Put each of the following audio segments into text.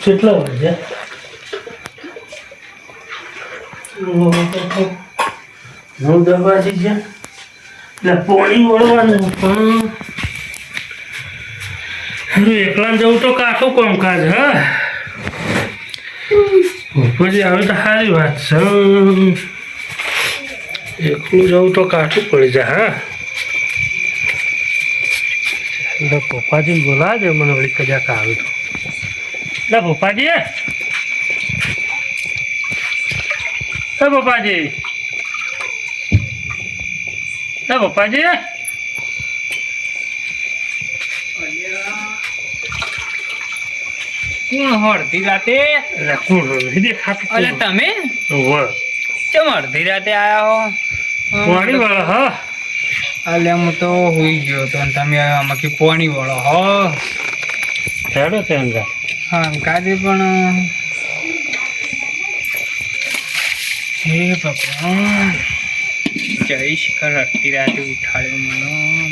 કેટલા વાગ્યા હું. દસ છે એટલે પોણી વળવાનું પણ એકલા જવું તો કાઠું કામકાજ હા ઉપરથી આવે તો સારી વાત છે એકલું જવું તો કાઠું પડી જાય હા એટલે પપ્પાજી બોલાવે મને વળી કદાચ આવે તો. એટલે પપ્પાજી. એ પપ્પાજી. એ કોણ અડધી રાતે? કોણ નહીં તમે? કેમ અડધી રાતે આયા હો? પાણી વાળા હા. અલે હું તો હોઈ ગયો તો તમે આમાં કે પોણી વાળો હો. હેડો જા હા કાજે પણ હે ભગવાન. જય શિખર અડધી રાતે ઉઠાડ્યો મને.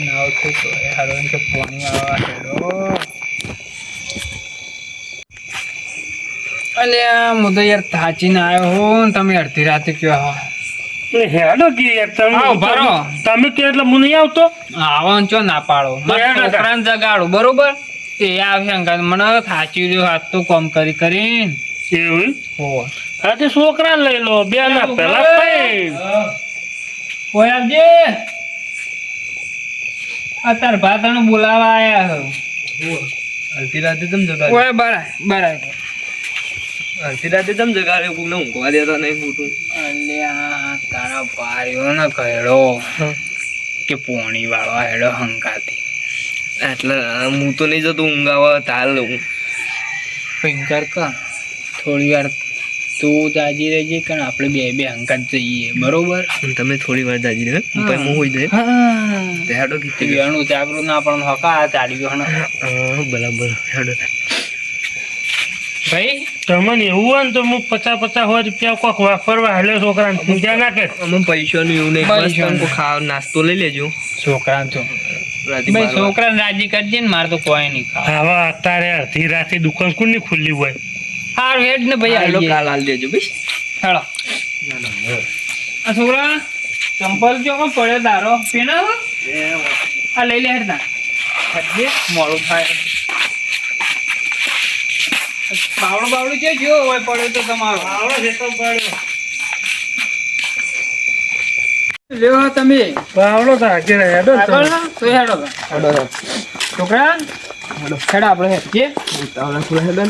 નાવ તો હારો કે પોણી વાળવા હેડો. અલ્યા હું તો યાર થાચીને આવ્યો હો ને તમે અડધી રાતે કયો હો. હેડો કે યાર તમે કે એટલે હું નહીં આવતો? આવવાનું ચો ના પાડો. મારા છોકરાને જગાડું બરોબર? એ આવે અંગાત મને થાચી રહ્યો હાથ તો કોમ કરી કરીને. એવું હો હા તે છોકરા લઈ લો બે ના પેલા પૈ આવજે. આ તાર ભાતણ બોલાવા આયા હો. અડધી રાતે તમ જગા ઓય બરાય બરાય. અડધી રાતે તમ જગાડે કોઈને ઊંઘવા દેતા નહીં મોટું. અલ્યા તારા પાર્યો ને કહેડો કે પોણી વાળો હેડો હંકાતી એટલે હું તો નહીં જતો ઊંઘાવા તાલ હું પિંકર કા? થોડી વાર તું દાજી રહેજે કારણ આપણે બે બે હંકાત જઈએ બરોબર? તમે થોડી વાર દાજી રહે પછી હું હોઈ જાય. હેડો કીધી. ગયો એનું જાગૃત ના પણ હકા ચાલી ગયો હણે બરાબર હેડો. ભાઈ? તમને એવું હોય ને તો હું પચાસ પચાસ સો રૂપિયા કોક વાપરવા હાલે છોકરાને પૂજા ના કે અમે પૈસાનું એવું નહીં પૈસા ખાવા નાસ્તો લઈ લેજો. છોકરા તો ભાઈ છોકરાને રાજી કરજે ને મારે તો કોઈ નહીં ખાવા. અત્યારે અડધી રાતે દુકાન કોની ખુલ્લી હોય? હારું હેડ ને ભાઈ હેડો કાલ હાલ દેજો ભાઈ હેડો આ છોકરા ચંપલ જો કો પડ્યો તારો પેના આ લઈ લે હેડ ના. મોડું થાય. બાવડો બાવડું છે જો હોય પડ્યો તો તમારો. બાવડો તો હાજર આગળ તમે. ના? હેડો તો. હેડો હેડો. છોકરા હેડ. આપણે હેડજે ઉતાવળા થોડા હેડો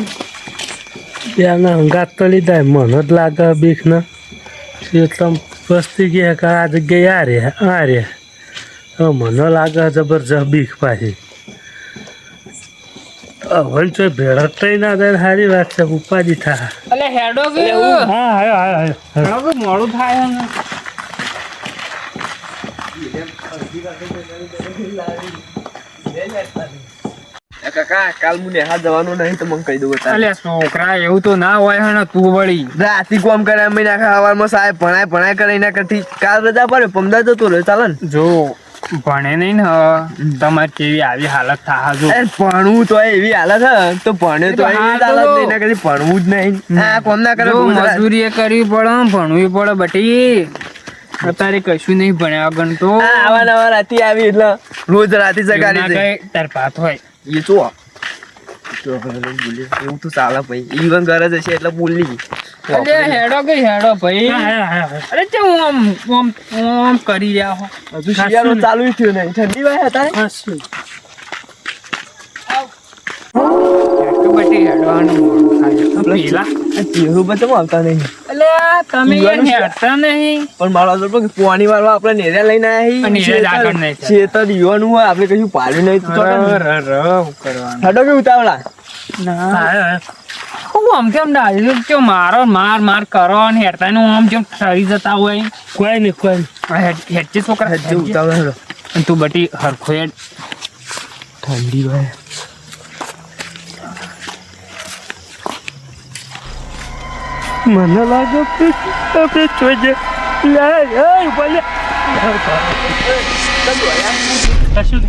ત્યાંના હંગાત તો લીધા મને જ લાગે બીક ને એટલે વસ્તી ગયા કે આ જગ્યાએ આ રે આ રે મને લાગે જબરજસ્ત બીક પાછી. હવે જો ભેળા થઈ ના થાય સારી વાત છે ઉપાધિ થાય. અલે હેડો કે? હા? આયો આયો આયો હેડો કે મોડું થાય ને? એ કાકા જો ભણે નહીં ને તમારે કેવી આવી હાલત જો ભણવું તો એવી હાલત હે તો ભણે તો એના કરતી ભણવું જ નહીં આ કોમ ના કરે. મજૂરી કરવી પડે ભણવી પડે બટી અત્યારે કશું નહીં ભણ્યા આગળ તો આવા નવા રાતી આવી એટલે રોજ રાતી જગાડી દે તાર પાત હોય એ તો. એવું તો ચાલે ભાઈ ઈવન ઘરે જશે એટલે બોલી અરે હેડો કે હેડો ભાઈ. અરે તે હું આમ આમ આમ કરી રહ્યા હો હજુ શિયાળો ચાલુ થયો નહીં ઠંડી વાય હતા હા, શું? હેડો બટી હેડવાનું પેલા આવતા નહીં તમે? હેડતા નહીં. પણ મારો પણ આપણે લઈને યુવાનું હોય આપણે કશું પાડ્યું નહીં. કરવાનું? કે ઉતાવળા? ના. હું. આમ કેમ મારો માર માર કરો ને હેડતા નું આમ કેમ ઠરી જતા હોય? કોઈ નહીં કોઈ હેડજે છોકરા હેડજે. ઉતાવળા તું બટી હરખો હેડ. ઠંડી હોય. મને લાગે કે આપણે જોઈએ કશું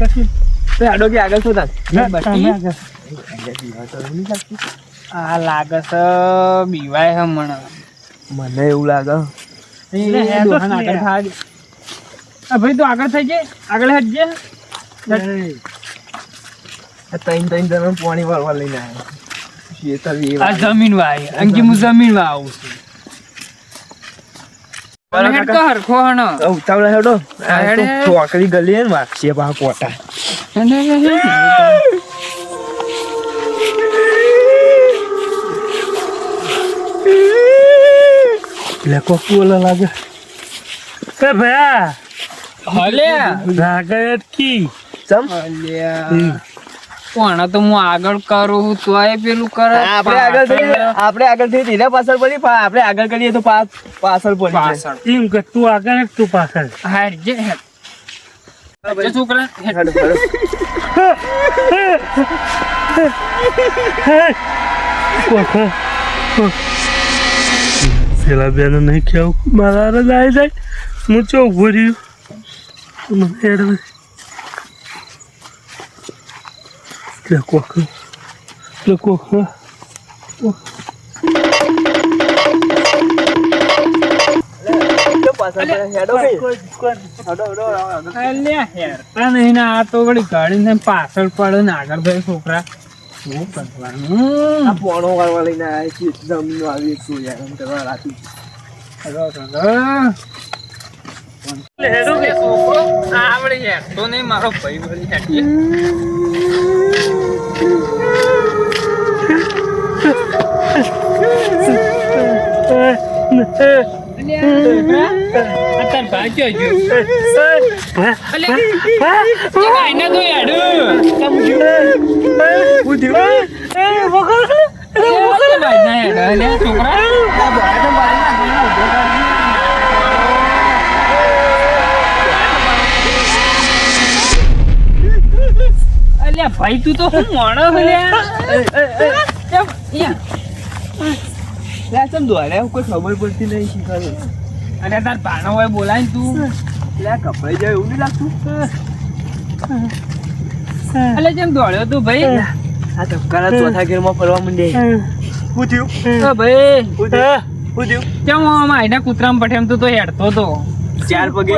કશું નહીં. કે આગળ શું. આ લાગે છે બીવાય છે મને. મને એવું લાગે. ભાઈ તું આગળ થઈ જાય આગળ હટજે ત્રણ ત્રણ જણા પાણી વાળવા લઈને આવ્યા. શેતર એ આ જમીન વાય અંકી હું જમીનમાં આવું છું. હેડ તો હરખો હણો. ઉતાવળા હેડો. ચોકડી ગલી ને વાગશે પા કોટા એટલે કોક બોલે લાગે. એ ભયા? હલ્યા. લાગે અટકી. ચમ? હલ્યા. કોણ તો હું આગળ કરું તો એ પેલું કરે. આપણે આગળ થઈએ આપણે આગળ થઈએ તેના પાછળ પડી પણ આપણે આગળ કરીએ તો પા- પાછળ પડી જાય. પાછળ. એમ કે તું આગળ તું પાછળ. હેડ. જે છોકરા પેલા બેન નહીં કેવું મારા હારે જાય જાય. હું ચો ઊભો મને હેડ હવે. એટલે કોક એટલે કોક પાછળ પડે, ને આગળ ભાઈ છોકરા શું કરવાનું પોણો વાળવા લઈને. આવી સો યાર, કરવા રાતી. હેડો, કે છોકરો આવડે નહીં મારો ભાઈ વળી ભાઈ ક્યાં ગયો? તો હેડું. છોકરા. અલ્યા ભાઈ તું તો હું માણસ અલ્યા. લે, ચમ? કોઈ ખબર પડતી નહીં શીખવાનું. અને તાર ભાણો હોય બોલાય તું. લે, કપાઈ જાય એવું નહીં લાગતું. અલ્યા જેમ દોડ્યો તું ભાઈ? આ ધબકારા ચોથા ગેરમાં ફરવા માંડે શું ભાઈ. થયું? કેમ આમ આઈના કૂતરામાં પઠેમ તું તો હેડતો તો. ચાર પગે?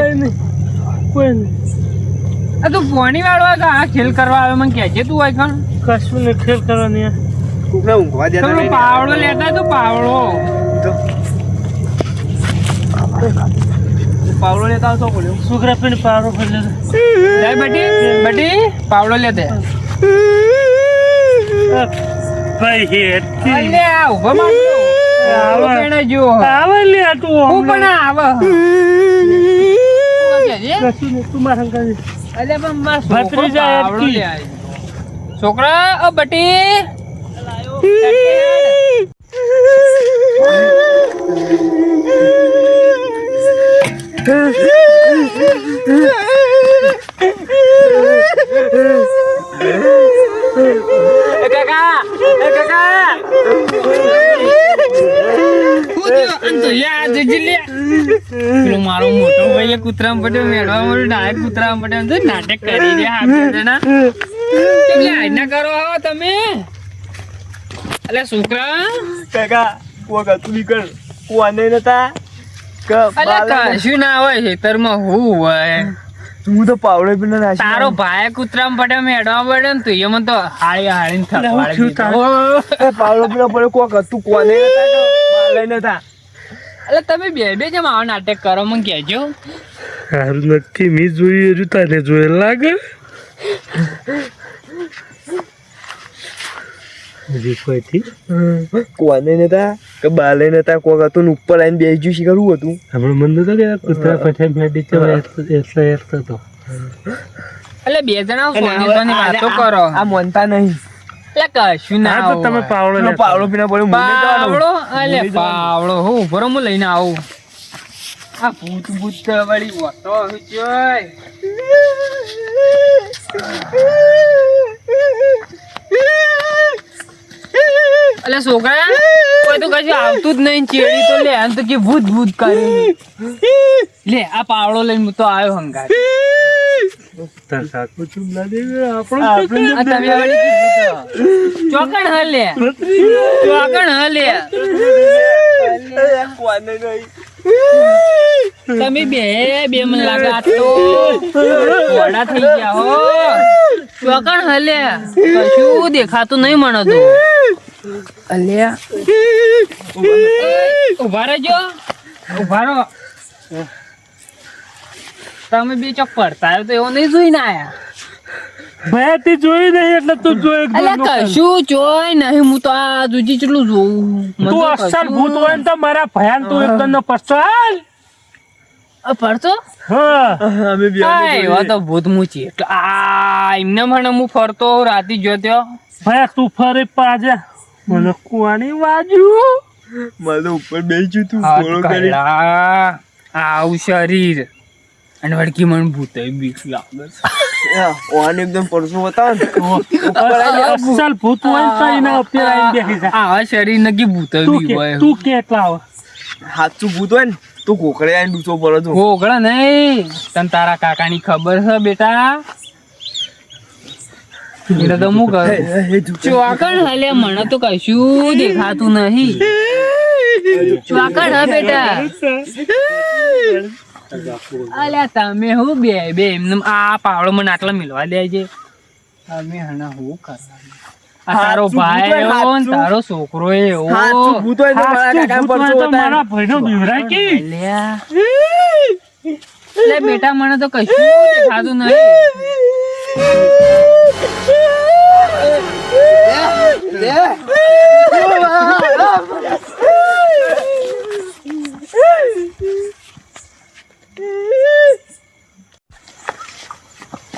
કોઈ નહીં. આ તું પોણી વાળવા આ ખેલ કરવા આવે મને કહેજે તું હોય કણ કશું ને ખેલ કરવાની. કોકને ઊંઘવા દેતા નહીં. પાવડો લેતા તો પાવડો પાવડો લેતા આવતો બોલ્યો છોકરા પેલી પારો ફરી લેતો. લે બેટી બેટી પાવડો લેતે ભાઈ હેડકી. અલ્યા ઊભો મારતો આવે. પેણે જો આવે લે આ તું હું પણ આવે હું કહેજે? કશું નહીં, તું મારા અંગારે. અલ્યા પણ મારો છોકરો ભત્રીજા પાવડો હેડકી. લે છોકરા ઓ બટી મારો મોટો ભાઈ કૂતરા પડ્યો મેળવા મળ્યો ડાયરેક્ટ કૂતરા પડ્યો. નાટક કરી રહ્યા, હાથ ના કરો તમે? અલે છોકરા. કાકા કોક હતું નીકળ. કોને નતા. કે અલે કશું ના. હોય ખેતરમાં હું હોય? તું તો પાવડો પીને નાસી તારો ભાઈ કૂતરા પડે મેળવા પડ્યો ને તું એમાં તો હાળી હાળી એટલે હું થયું થવાડી એ પાવડો પીને પડ્યો કોક હતું કોને નતા કે નતા? એટલે તમે બે બે જેમ આવા નાટક કરો મને કહેજો. હારું નથી મેં જોયું હજુ તને જોયેલ લાગે? હજી કોને નતા કે બાલે નતા કોક હતું ઉપર આવીને બેસી ગયું શી હતું? હમણાં મન નતો કે કૂતરા પછી મેડી તો એટલે એટલે તો એટલે બે જણા સોની વાતો કરો. આ મોનતા નહીં. એટલે કશું ના તો તમે પાવડો પાવડો પીના પડ્યો. પાવડો? એટલે પાવડો હું ઉભરો હું લઈને આવું. આ ભૂત ભૂત વળી વાતો જોય. અલે છોકરા કોઈ તો કશું આવતું જ નહીં. ચેડી તો લે તો કે ભૂત ભૂત કરે. લે આ પાવડો લઈને હું તો આવ્યો હંગાર. ચોકણ હલે ચોકણ હલે તમે બે બે મને લાગે આ તો વડા થઈ ગયા હો. ચોકણ હલે કશું દેખાતું નહીં મને તો અલ્યા. ઊભા રહેજો. ઊભા રહો. તમે બે ચોક પડતા આવ્યો તો એવો નહીં જોઈને આયા. ભાઈ તે જોઈ નહીં એટલે તું જોઈ અલ્યા કશું જોઈ નહીં હું તો આ જુજી ચેટલું જોઉં. તું તો અસલ ભૂત હોય ને તો મારા ભયાન તું એકદમ નો પરચો હાલ. પડતો હા. અમે બી આ એવા તો ભૂત મૂચી. એટલે આ એમને મને હું ફરતો રાતી જોત્યો ભાઈ તું ફરી પાજા. મને કુવાની વાજુ. મને ઉપર બેસ્યું તું ફોલો કરી. આવું શરીર. અને વળકી મને ભૂતે બીક લાગે છે. ઓને એકદમ પરસો બતાવ અસલ ભૂત હોય તો એના ઉપર આવીને બેસી જાય આવા શરીર નક્કી ભૂત બી હોય. તું કેટલા આવે હાચું ભૂત હોય ને તું કોકડે આવીને ડૂચો પડો છો. ગોગળા નહીં. તને તારા કાકાની ખબર છે બેટા? એટલે તો હું કહું ચોકડ હલે મને તો કશું દેખાતું નહીં. ચોકડ હ બેટા. અલ્યા તમે હું બે બે એમને આ પાવડો મને આટલા મિલવા દે છે તમે હણા હું કરવાનું. તારો ભાઈ એવો તારો છોકરો એવો. મારા બીવરાય કે? બેટા મને તો કશું દેખાતું નહીં.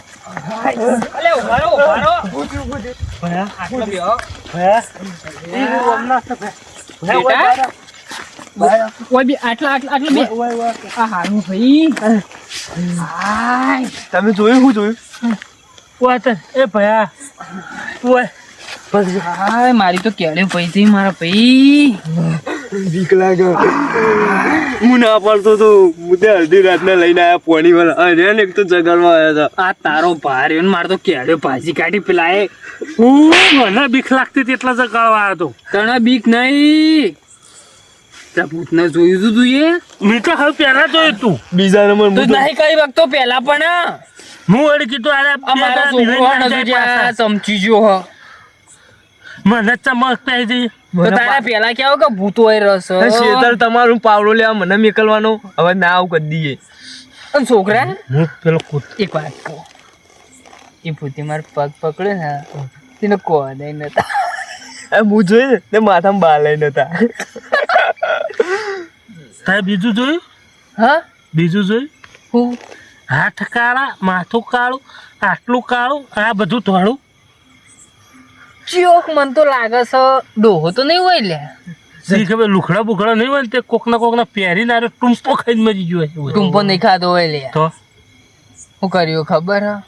અલ્યા ઉભા રહો, ઉભા રહો. આટલો બેહો. બેટા ઓય બી આટલા આટલા આટલા બે આ હારું ભાઈ હાય તમે જોયું હું જોયું વાત એ ભયા ઓય પછી હાય મારી તો કેળે પૈસી મારા ભાઈ બીક લાગે હું ના પડતો તો હું તે અડધી રાતના લઈને આયા પોણી વાળા. અરે ને એક તો જગાડવા આવ્યા હતા. આ તારો ભાર એનો મારે તો કેળે ભાજી કાઢી પેલા એ હું મને બીક લાગતી હતી એટલા જગાડવા આવ્યો હતો તને બીક નહીં. ત્યાં ભૂતને જોયું તું તું એ? મેં તો હવે પહેલા જોયું તું. બીજા નંબર નહીં કઈ વખતો પેલા પણ. હું કીધું અરે છોકરો જે ચમચી જો હ. મને ચમકતા પહેરી તો તારા પેલા કેવો કે ભૂત હોય રસ? શેતર તમારું પાવડો લેવા મને મેકલવાનો. હવે ના આવું કરી દઈએ. છોકરા? હું પેલો એક વાત કહું. એ ભૂતે મારો પગ પકડ્યો ને તેને કોને નતા. એ હું જોયું ને તે માથામાં બાલ લઈને હતા તારે બીજું જોયું? હા? બીજું જોયું? હું? હાથ કાળા માથું કાળું આટલું કાળું આ બધું ધોળું. ચિયોક મન તો લાગે છે ડોહો તો નહીં હોય લે. જી ખબર લુખડા બુખડા નહીં હોય ને તે કોકના કોકના પહેરીને ના ટૂંપો ખાઈને મરી ગયો હોય. ટૂંપો નહીં ખાધો હોય લે. તો? હું કર્યું ખબર હા?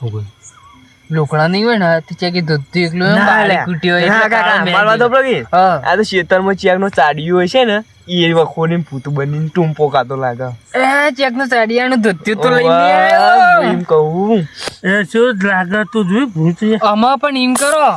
લોકડા નહીં હોય ને તે ચેકી દૂધ એકલું હોય ને ના. કૂટી હોય ના કાકા, તો આ તો શેતરમાં ચિયાકનો ચાડિયું હોય છે ને એ વખોને ભૂત બનીને ટૂંપો કાતો લાગે. એ ચેકનું સાડિયાનું ધોત્યું તો લઈ એમ કહું. એ શું લાગે તું જોઈ ભૂત આમાં પણ એમ કરો.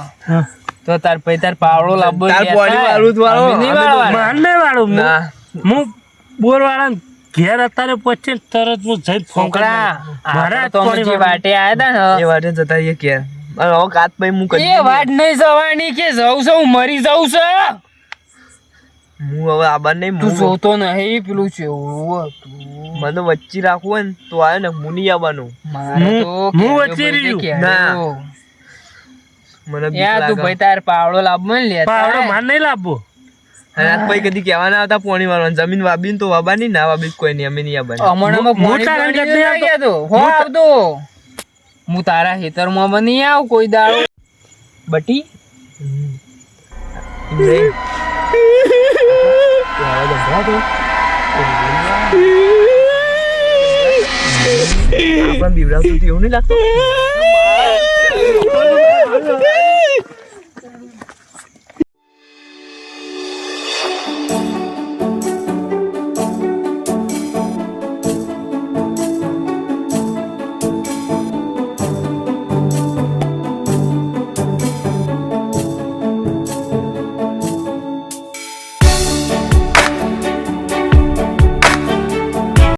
તો તાર પછી તાર પાવડો લાંબો તાર બોડી વાળું જ વાળો. નહીં વાળું ના. હું બોર વાળા ઘેર અત્યારે પછી તરત હું જઈ ફોકડા મારા તો અમે જે વાટે આયા ને એ વાટે જતા એ ઘેર. હવે કાત પછી હું કરી એ વાટ નહીં જવાની કે જવું છું હું મરી જવું છે? હું હવે આબાર નહીં તું જોતો નહીં પેલું છે મને વચ્ચે રાખવું હોય ને તો આવે ને હું નહીં આવવાનું હું- વચ્ચે રહ્યું. ના. મને યાર તું ભાઈ તાર પાવડો લાવવો ને લે પાવડો. માર નહીં પછી કદી કહેવા ના આવતા પોણી વાળવાનું જમીન વાબી તો વાબાની ના વાબી કોઈ નહીં અમે નહીં આવવાની હું- તારા પાણી ઘરે નહીં આવતો. આવતો. હો આવતો. હું તારા ખેતરમાં પણ નહીં કોઈ દાડો. બટી? નહીં. તો હવે ગભરા તો. આપણને બીવડાવતું હતું એવું નહીં લાગતું